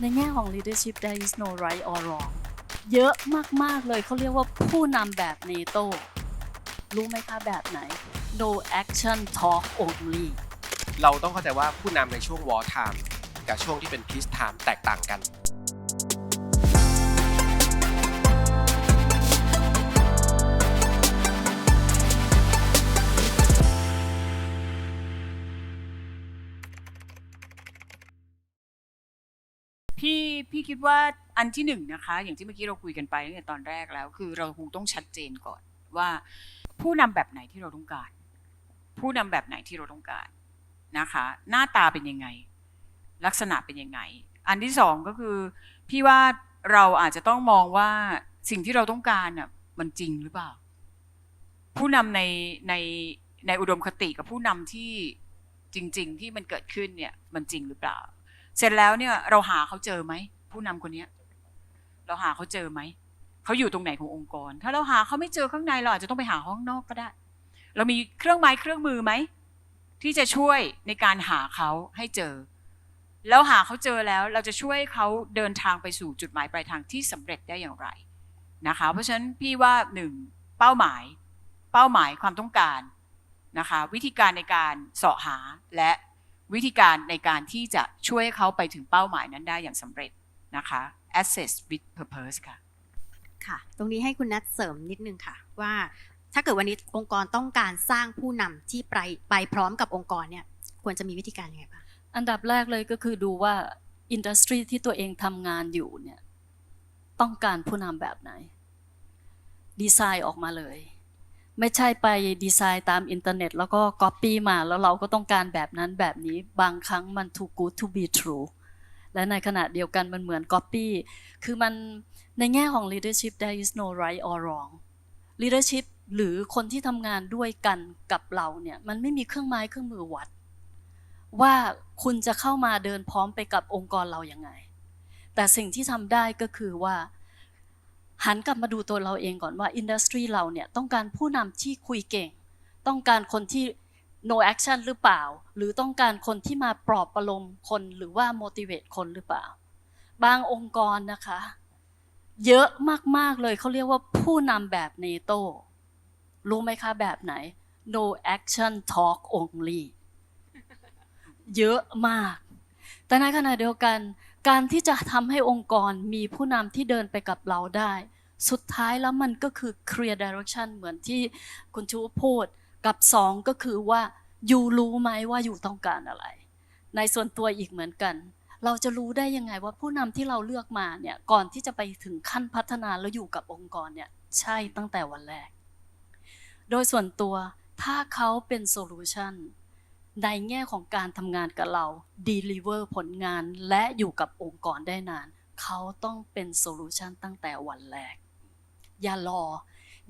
ในแง่ของ leadership there is no right or wrong เยอะมาก ๆ เลยเขาเรียกว่าผู้นำแบบเนโตรู้ไหมคะแบบไหน no action talk only เราต้องเข้าใจว่าผู้นำในช่วง war time กับช่วงที่เป็น peace time แตกต่างกัน พี่พี่คิดว่าอันที่หนึ่งนะคะ อย่างที่เมื่อกี้เราคุยกันไปตั้งแต่ตอนแรกแล้ว คือเราคงต้องชัดเจนก่อนว่า ผู้นำแบบไหนที่เราต้องการ ผู้นำแบบไหนที่เราต้องการนะคะ หน้าตาเป็นยังไง ลักษณะเป็นยังไง อันที่สองก็คือ พี่ว่าเราอาจจะต้องมองว่าสิ่งที่เราต้องการน่ะมันจริงหรือเปล่า ผู้นำในในในอุดมคติกับผู้นำที่จริง ๆ ที่มันเกิดขึ้นเนี่ยมันจริงหรือเปล่า เสร็จแล้วเนี่ยเราหาเขาเจอไหมผู้นำคนเนี้ย เราหาเขาเจอไหมเขาอยู่ตรงไหนขององค์กร ถ้าเราหาเขาไม่เจอข้างในเราอาจจะต้องไปหาเขาข้างนอกก็ได้ เรามีเครื่องไม้เครื่องมือไหมที่จะช่วยในการหาเขาให้เจอ แล้วหาเขาเจอแล้วเราจะช่วยเขาเดินทางไปสู่จุดหมายปลายทางที่สำเร็จได้อย่างไรนะคะ เพราะฉะนั้นพี่ว่าหนึ่งเป้าหมาย เป้าหมายความต้องการนะคะ วิธีการในการเสาะหาและ วิธีการในการที่จะช่วยเขาไปถึงเป้าหมายนั้นได้อย่างสำเร็จนะคะ assess with purpose ค่ะ ค่ะ ตรงนี้ให้คุณนัทเสริมนิดนึงค่ะ ว่าถ้าเกิดวันนี้องค์กรต้องการสร้างผู้นำที่ไปไปพร้อมกับองค์กรเนี่ยควรจะมีวิธีการยังไงบ้างอันดับแรกเลยก็คือดูว่าอินดัสทรีที่ตัวเองทำงานอยู่เนี่ยต้องการผู้นำแบบไหน ดีไซน์ออกมาเลย ไม่ใช่ไปดีไซน์ตามอินเทอร์เน็ต แล้วก็ก๊อปปี้มาแล้วเราก็ต้องการแบบนั้นแบบนี้บางครั้งมัน too good to be true และในขณะเดียวกันมันเหมือนก๊อปปี้คือมันในแง่ของ leadership there is no right or wrong leadership หรือคนที่ทำงานด้วยกันกับเราเนี่ยมันไม่มีเครื่องไม้เครื่องมือวัด ว่าคุณจะเข้ามาเดินพร้อมไปกับองค์กรเราอยัางไง แต่สิ่งที่ทำได้ก็คือว่า หันกลับมาดูตัวเราเองก่อนว่าอินดัสทรีเราเนี่ยต้องการผู้นำที่คุยเก่ง ต้องการคนที่ no action หรือเปล่า หรือต้องการคนที่มาปลอบประโลมคนหรือว่า motivate คนหรือเปล่า บางองค์กรนะคะ เยอะมาก ๆ เลยเขาเรียกว่าผู้นำแบบเนโตรู้ไหมคะแบบไหน no action talk only เยอะมาก แต่ในขณะเดียวกัน การที่จะทำให้องค์กรมีผู้นำที่เดินไปกับเราได้ สุดท้ายแล้วมันก็คือ clear direction เหมือนที่คุณชูพูด กับสองก็คือว่าอยู่รู้ไหมว่าอยู่ต้องการอะไร ในส่วนตัวอีกเหมือนกัน เราจะรู้ได้ยังไงว่าผู้นำที่เราเลือกมาเนี่ยก่อนที่จะไปถึงขั้นพัฒนาแล้วอยู่กับองค์กรเนี่ยใช่ตั้งแต่วันแรก โดยส่วนตัวถ้าเขาเป็นโซลูชัน ในแง่ของการทำงานกับเรา deliver ผลงานและอยู่กับองค์กรได้นาน เขาต้องเป็นโซลูชันตั้งแต่วันแรก อย่ารอ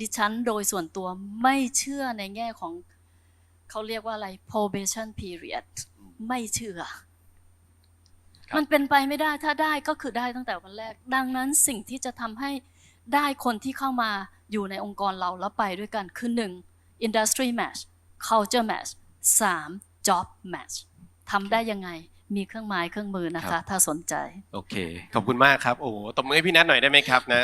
ดิฉันโดยส่วนตัวไม่เชื่อในแง่ของ เขาเรียกว่าอะไร probation period ไม่เชื่อครับมันเป็นไปไม่ได้ถ้าได้ก็คือได้ตั้งแต่วันแรก ดังนั้นสิ่งที่จะทำให้ได้คนที่เข้ามาอยู่ในองค์กรเราแล้วไปด้วยกันคือหนึ่ง industry match culture match สาม job match ทำได้ยังไงมีเครื่องไม้เครื่องมือนะครัคะบถ้าสนใจ โอเค ขอบคุณมากครับ โอ้โหตบมือให้พี่นัทหน่อยได้ไหมครับนะ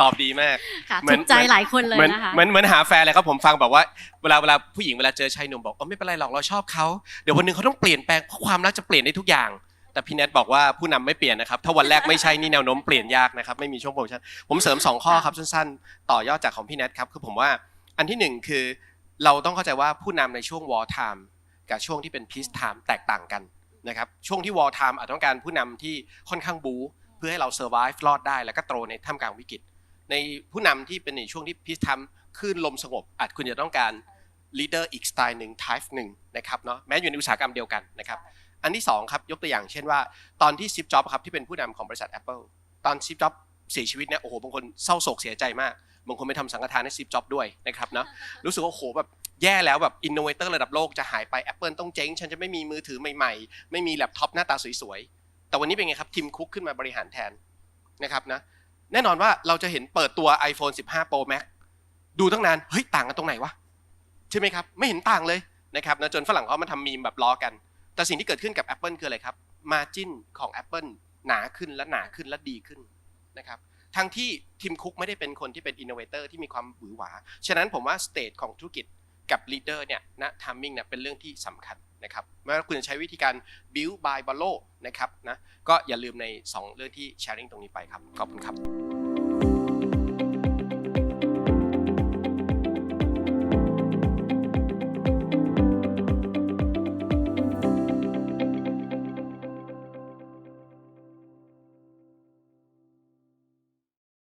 ตอบดีมากค่ะเหมืถูอนกใจหลายคนเลยเหมือนนะคะเหมือนเหมือนหาแฟนเลยครับผมฟังแบบว่าเวลาเวลาผู้หญิงเวลาเจอชายหนุ่มบอกเออไม่เป็นไรหรอกเราชอบเขาเดี๋ยววันหนึงเขาต้องเปลี่ยนแปลงเพราะความรักจะเปลี่ยนได้ทุกอย่าง แต่พี่แนทบอกว่าผู้นำไม่เปลี่ยนนะครับถ้าวันแรกไม่ใช่นี่แนวโน้มเปลี่ยนยากนะครับไม่มีช่วงโปรโมชั่นผมเสริมสองข้อครับสั้นๆ ต่อยอดจากของพี่แนทครับคือผมว่าอันที่หนึ่งคือเราต้องเข้าใจว่าผู้นำในช่วง war time กับช่วงที่เป็น peace time แตกต่างกันนะครับช่วงที่ war time อาจต้องการผู้นำที่ค่อนข้างบู๊เพื่อให้เรา survive รอดได้แล้วก็โตในท่ามกลางวิกฤต ในผู้นำที่เป็นในช่วงที่พีชทำคลื่นลมสงบ อาจคุณจะต้องการ leader อีกสไตล์หนึ่ง type หนึ่งนะครับเนาะแม้อยู่ในอุตสาหกรรมเดียวกันนะครับอันที่สองครับยกตัวอย่างเช่นว่าตอนที่ซิปจ็อบครับที่เป็นผู้นำของบริษัท Apple ตอนซิปจ็อบเสียชีวิตเนี่ยโอ้โหบางคนเศร้าโศกเสียใจมากบางคนไปทำสังฆทานให้ซิปจ็อบด้วยนะครับเนาะรู้สึกว่าโอ้โหแบบ แย่แล้วแบบอินโนเวเตอร์ระดับโลกจะหายไป Apple ต้องเจ๊ง ฉันจะไม่มีมือถือใหม่ๆ ไม่มีแล็ปท็อปหน้าตาสวยๆ แต่วันนี้เป็นไงครับทีมคุกขึ้นมาบริหารแทนนะครับนะแน่นอนว่าเราจะเห็นเปิดตัว iPhone 15 Pro Max ดูตั้งนาน เฮ้ย ต่างกันตรงไหนวะ ใช่ไหมครับ ไม่เห็นต่างเลยนะครับนะจนฝรั่งเขามาทำมีมแบบล้อกัน แต่สิ่งที่เกิดขึ้นกับ Apple คืออะไรครับ Margin ของ Apple หนาขึ้นและหนาขึ้นและดีขึ้นนะครับทั้งที่ทีมคุกไม่ได้เป็นคนที่เป็นอินโนเวเตอร์ที่มีความหวือหวา ฉะนั้นผมว่าสเตจของธุรกิจ กับลีดเดอร์เนี่ยนะทามมิ่งเนี่ยเป็นเรื่องที่สำคัญนะครับเม่ว่าคุณจะใช้วิธีการ build by borrow นะครับนะก็อย่าลืมใน 2 เรื่องที่แชร์ i ิ g ตรงนี้ไปครับ ขอบคุณครับ